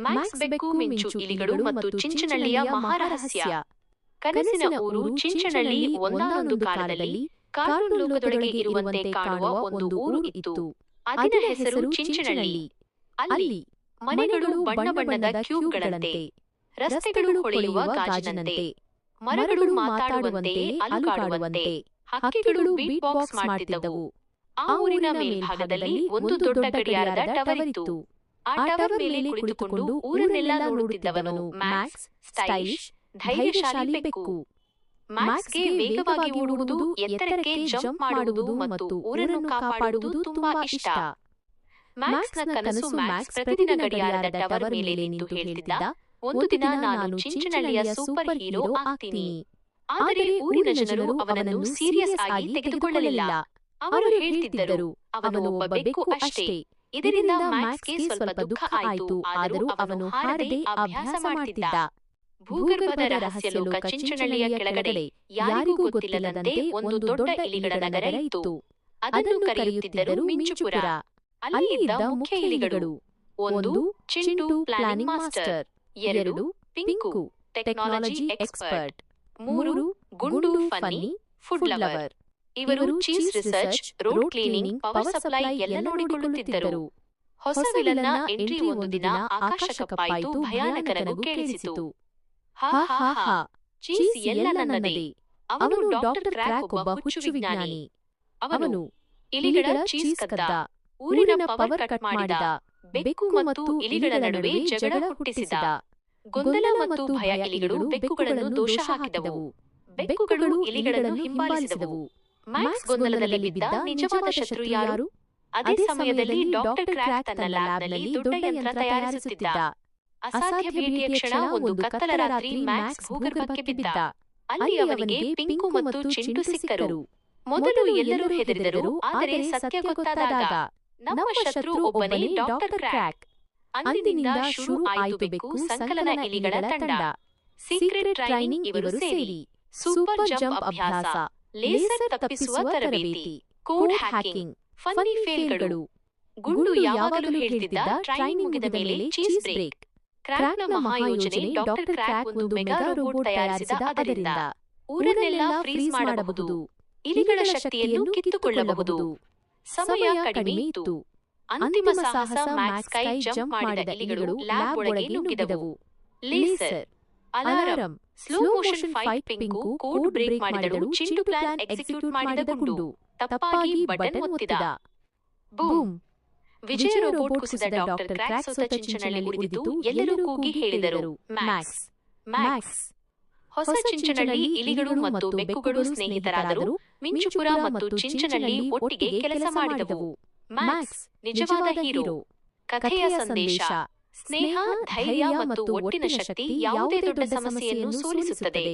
Max ಬೆಕ್ಕು ಮಿಂಚು ಇಲಿಗಳು ಮತ್ತು ಚಿಂಚನಳ್ಳಿಯ ಮಹಾರಹಸ್ಯ. ಕನಸಿನ ಊರು ಚಿಂಚನಳ್ಳಿ ಒಂದಾನೊಂದು ಕಾಲದಲ್ಲಿ ಕಾರ್ಟೂನ್ ಲೋಕದೊಳಗೆ ಇರುವಂತೆ ಕಾಣುವ ಒಂದು ಊರು ಇತ್ತು. ಅದರ ಹೆಸರು ಚಿಂಚನಳ್ಳಿ. ಅಲ್ಲಿ ಮನೆಗಳು ಬಣ್ಣ ಬಣ್ಣದ ಕ್ಯೂಬ್ಗಳಂತೆ. ರಸ್ತೆಗಳು ಹೊಳೆಯುವ ಗಾಜಿನಂತೆ. ಮರಗಳು ಮಾತಾಡುವಂತೆ ಅಲುಗಾಡುವಂತೆ ಹಕ್ಕಿಗಳು ಬೀಟ್ ಬಾಕ್ಸ್ ಮಾಡುತ್ತಿದ್ದವು ಆ ಊರಿನ ಮೇಲ್ಭಾಗದಲ್ಲಿ ಒಂದು ದೊಡ್ಡ ಗಡಿಯಾರದ ಟವರ್ ಇತ್ತು. ಆ ಟವರ್ ಮೇಲೆ ಕುಳಿತುಕೊಂಡು ಊರನ್ನೆಲ್ಲ ನೋಡುತ್ತಿದ್ದವನು ಮ್ಯಾಕ್ಸ್ ಸ್ಟೈಲಿಶ್ ಧೈರ್ಯಶಾಲಿ ಬೆಕ್ಕು. ಮ್ಯಾಕ್ಸ್ಗೆ ವೇಗವಾಗಿ ಓಡುವುದು ಎತ್ತರಕ್ಕೆ ಜಂಪ್ ಮಾಡುವುದು ಮತ್ತು ಊರನ್ನು ಕಾಪಾಡುವುದು ತುಂಬಾ ಇಷ್ಟ. ಮ್ಯಾಕ್ಸ್ನ ಕನಸು ಮ್ಯಾಕ್ಸ್ ಪ್ರತಿದಿನ ಗಡಿಯಾರದ ಟವರ್ ಮೇಲೆ ನಿಂತು ಹೇಳ್ತಿದ್ದ ಒಂದು ದಿನ ನಾನು ಚಿಂಚನಳ್ಳಿಯ ಸೂಪರ್ ಹೀರೋ ಆಗ್ತೀನಿ. ಆದರೆ ಊರಿನ ಜನರು ಅವನನ್ನು ಸೀರಿಯಸ್ ಆಗಿ ತೆಗೆದುಕೊಳ್ಳಲಿಲ್ಲ. ಅವರು ಹೇಳ್ತಿದ್ದರು ಅವನು ಒಬ್ಬ ಬೆಕ್ಕು ಅಷ್ಟೇ. ಇದರಿಂದ ಮ್ಯಾಕ್ಸ್ಗೆ ಸ್ವಲ್ಪ ದುಃಖ ಆಯಿತು. ಆದರೂ ಅವನು ಹಾರದೆ ಅಭ್ಯಾಸ ಮಾಡುತ್ತಿದ್ದ ಭೂಗರ್ಭದ ರಹಸ್ಯ ಲೋಕ ಚಿಂಚನಳ್ಳಿಯ ಕೆಳಗಡೆ ಯಾರಿಗೂ ಗೊತ್ತಿಲ್ಲದಂತೆ ಒಂದು ದೊಡ್ಡ ಇಲಿಗಳ ನಗರ ಇತ್ತು. ಅದನ್ನು ಕರೆಯುತ್ತಿದ್ದರು ಮಿಂಚುಪುರ. ಅಲ್ಲಿದ್ದ ಮುಖ್ಯ ಇಲಿಗಳು. ಒಂದು ಚಿಂಟು ಪ್ಲಾನಿಂಗ್ ಮಾಸ್ಟರ್. ಎರಡು ಪಿಂಕು ಟೆಕ್ನಾಲಜಿ ಎಕ್ಸ್ಪರ್ಟ್. ಮೂರು ಗುಂಡು ಫನ್ನಿ ಫುಡ್ ಲವರ್. ಇವರು cheese research road cleaning power supply ಎಲ್ಲ ನೋಡಿಕೊಳ್ಳುತ್ತಿದ್ದರು. ಹೊಸ ವಿಲನ್ನ ಎಂಟ್ರಿ ಒಂದು ದಿನ ಆಕಾಶಕಪ್ಪಾಯಿತು ಭಯಾನಕ ನಗು ಕೇಳಿಸಿತು. ಹಾ ಹಾ ಹಾ ಚೀಸ್ ಎಲ್ಲ ನನ್ನದೇ. ಅವನು ಡಾಕ್ಟರ್ ಕ್ರ್ಯಾಕ್ ಒಬ್ಬ ಹುಚ್ಚು ವಿಜ್ಞಾನಿ. ಅವನು ಇಲಿಗಳ ಚೀಸ್ ಕದ್ದ. ಊರಿನ ಪವರ್ ಕಟ್ ಮಾಡಿದ. ಬೆಕ್ಕು ಮತ್ತು ಇಲಿಗಳ ನಡುವೆ ಜಗಳ ಹುಟ್ಟಿಸಿದ. ಗೊಂದಲ ಮತ್ತು ಭಯ ಇಲಿಗಳು ಬೆಕ್ಕುಗಳನ್ನು ದೋಷ ಹಾಕಿದವು. ಬೆಕ್ಕುಗಳು ಇಲಿಗಳನ್ನು ಹಿಂಬಾಲಿಸಿದವು. ಮ್ಯಾಕ್ಸ್ ಗೊಂದಲದಲ್ಲಿ ಬಿದ್ದ ನಿಜವಾದ ಶತ್ರು ಯಾರು? ಅದೇ ಸಮಯದಲ್ಲಿ ಡಾಕ್ಟರ್ ಕ್ರ್ಯಾಕ್ ತನ್ನ ಲ್ಯಾಬ್ನಲ್ಲಿ ದೊಡ್ಡ ಯಂತ್ರ ತಯಾರಿಸುತ್ತಿದ್ದ. ಅಸಾಧ್ಯ ಭೇಟಿಯ ಕ್ಷಣ ಒಂದು ಕತ್ತಲ ರಾತ್ರಿ ಮ್ಯಾಕ್ಸ್ ಭೂಗರ್ಭಕ್ಕೆ ಬಿದ್ದ. ಅಲ್ಲಿ ಅವನಿಗೆ ಪಿಂಕು ಮತ್ತು ಚಿಂಟು ಸಿಕ್ಕರು. ಮೊದಲು ಎಲ್ಲರೂ ಹೆದರಿದರು ಆದರೆ ಸತ್ಯ ಗೊತ್ತಾದಾಗ ನಮ್ಮ ಶತ್ರು ಒಬ್ಬನೇ ಡಾಕ್ಟರ್ ಕ್ರ್ಯಾಕ್ ಅಂದಿನಿಂದ ಶುರು ಆಯಿತು ಬೆಕ್ಕು ಸಂಕಲನ ಇಲಿಗಳ ತಂಡ. ಸೀಕ್ರೆಟ್ ಟ್ರೈನಿಂಗ್ ಇವರು ಸೇರಿ. ಸೂಪರ್ ಜಂಪ್ ಅಭ್ಯಾಸ. ಲೇಸರ್ ತಪ್ಪಿಸುವ ತರಬೇತಿ ಕೋಡ್ ಹ್ಯಾಕಿಂಗ್ ಫನ್ನಿ ಫೇಲ್ಗಳು ಗುಂಡು ಯಾವಾಗಲೂ ಹೇಳ್ತಿದ್ದ ಟ್ರೈನಿಂಗ್ ಮುಗಿದ ಮೇಲೆ ಚೀಸ್ ಬ್ರೇಕ್. ಕ್ರ್ಯಾಕ್ನ ಮಹಾಯೋಜನೆ ಡಾಕ್ಟರ್ ಕ್ರಾಕ್ ಒಂದು ಮೆಗಾ ರೋಬೋಟ್ ತಯಾರಿಸಿದ ಅದರಿಂದ ಊರನ್ನೆಲ್ಲ ಫ್ರೀಸ್ ಮಾಡಬಹುದು. ಇಲಿಗಳ ಶಕ್ತಿಯನ್ನು ಕಿತ್ತುಕೊಳ್ಳಬಹುದು. ಸಮಯ ಕಡಿಮೆ ಇತ್ತು. ಅಂತಿಮ ಸಾಹಸ ಮ್ಯಾಕ್ಸ್ ಕೈ ಜಂಪ್ ಮಾಡಿದ ಇಲಿಗಳು ಲ್ಯಾಬ್ ಒಳಗೆ ನುಗ್ಗಿದವು. Laser alarm slow motion fight Pinku code break ಮಾಡಿದಳು ಚಿಂಟು ಪ್ಲಾನ್ ಎಕ್ಸಿಕ್ಯೂಟ್ ಮಾಡಿದ ಗುಂಡು ತಪ್ಪಾಗಿ ಬಟನ್ ಒತ್ತಿದ. ಬೂಮ್ ವಿಜಯ ರೋಬೋಟ್ ಕುಸಿದ ಡಾಕ್ಟರ್ ಕ್ರ್ಯಾಕ್ ಸೋತ ಚಿಂಚನಳ್ಳಿ ಉಳಿದಿದ್ದು ಎಲ್ಲರೂ ಕೂಗಿ ಹೇಳಿದರು ಮ್ಯಾಕ್ಸ್ ಮ್ಯಾಕ್ಸ್ ಹೊಸ ಚಿಂಚನಳ್ಳಿ ಇಲಿಗಳು ಮತ್ತು ಬೆಕ್ಕುಗಳು ಸ್ನೇಹಿತರಾದರು. ಮಿಂಚುಪುರ ಮತ್ತು ಚಿಂಚನಳ್ಳಿ ಒಟ್ಟಿಗೆ ಕೆಲಸ ಮಾಡಿದವು. ಮ್ಯಾಕ್ಸ್ ನಿಜವಾದ ಹೀರೋ. ಕಥೆಯ ಸಂದೇಶ. ಸ್ನೇಹ ಧೈರ್ಯ ಮತ್ತು ಒಟ್ಟಿನ ಶಕ್ತಿ ಯಾವುದೇ ದೊಡ್ಡ ಸಮಸ್ಯೆಯನ್ನು ಸೋಲಿಸುತ್ತದೆ.